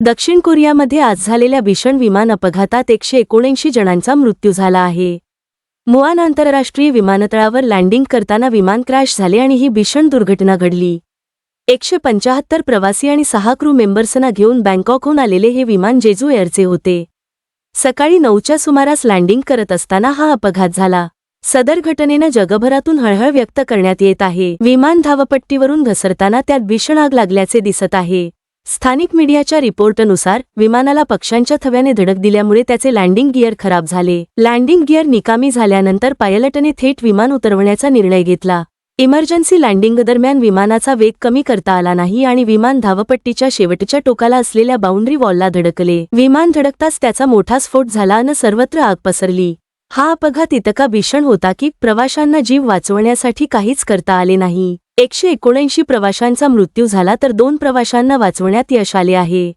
दक्षिण कोरियामध्ये आज झालेल्या भीषण विमान अपघातात एकशे एकोणऐंशी जणांचा मृत्यू झाला आहे. मुआन आंतरराष्ट्रीय विमानतळावर लँडिंग करताना विमान क्रॅश झाले आणि ही भीषण दुर्घटना घडली. एकशे पंचाहत्तर प्रवासी आणि सहा क्रू मेंबर्सना घेऊन बँकॉकहून आलेले हे विमान जेजू एअरचे होते. सकाळी नऊच्या सुमारास लँडिंग करत असताना हा अपघात झाला. सदर घटनेनं जगभरातून हळहळ व्यक्त करण्यात येत आहे. विमान धावपट्टीवरून घसरताना त्यात भीषण आग लागल्याचे दिसत आहे. स्थानिक मीडियाच्या रिपोर्टनुसार विमानाला पक्ष्यांच्या थव्याने धडक दिल्यामुळे त्याचे लँडिंग गिअर खराब झाले. लँडिंग गिअर निकामी झाल्यानंतर पायलटने थेट विमान उतरवण्याचा निर्णय घेतला. इमर्जन्सी लँडिंग दरम्यान विमानाचा वेग कमी करता आला नाही आणि विमान धावपट्टीच्या शेवटच्या टोकाला असलेल्या बाउंड्री वॉलला धडकले. विमान धडकताच त्याचा मोठा स्फोट झाला आणि सर्वत्र आग पसरली. हा अपघात इतका भीषण होता की प्रवाशांना जीव वाचवण्यासाठी काहीच करता आले नाही. एकशे एकोणऐंशी प्रवाशांचा मृत्यू झाला तर दोन प्रवाशांना वाचवण्यात यश आले आहे.